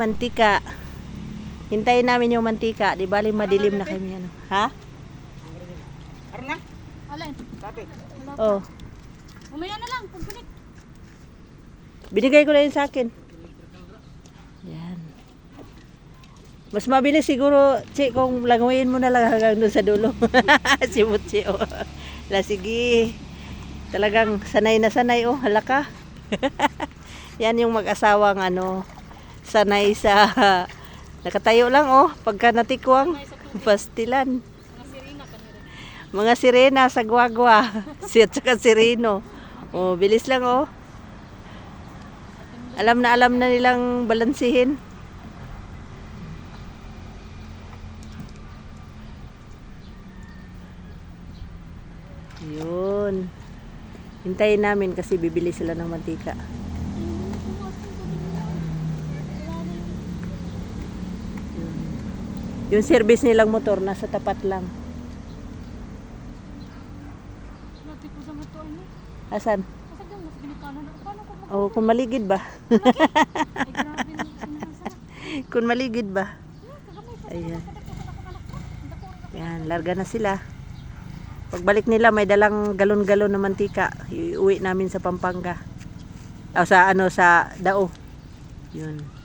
Mantika. Hintayin namin yung mantika. Di bali madilim na kami. Ano. Ha? Aron na. Alin? Dati. Oh. Umaya na lang, pagkulit. Binigay ko na yun sa akin. Yan. Mas mabilis siguro, Chi, kung languyin mo na lang hanggang doon sa dulo. si Mutsi, oh. La, sige. Talagang sanay na sanay, oh. Halaka. Yan yung mag-asawang, ano, sanay sa, nakatayo lang, oh. Pagka natikwang, pastilan. Mga sirena sa guagwa. si at saka sireno. Oh, bilis lang, oh. Alam na alam na nilang balansihin. Yun. Hintayin namin kasi bibili sila ng mantika. Yung service nilang motor nasa tapat lang. Lati ko sa motor mo. Asan? Kasi doon, mas binikanan. Paano ko mag... Oh, kung maligid ba? Kung maligid ba? Ayan. Yan, larga na sila. Pagbalik nila, may dalang galon-galon na mantika. Iuwi namin sa Pampanga. O sa ano, sa Dao. Yun.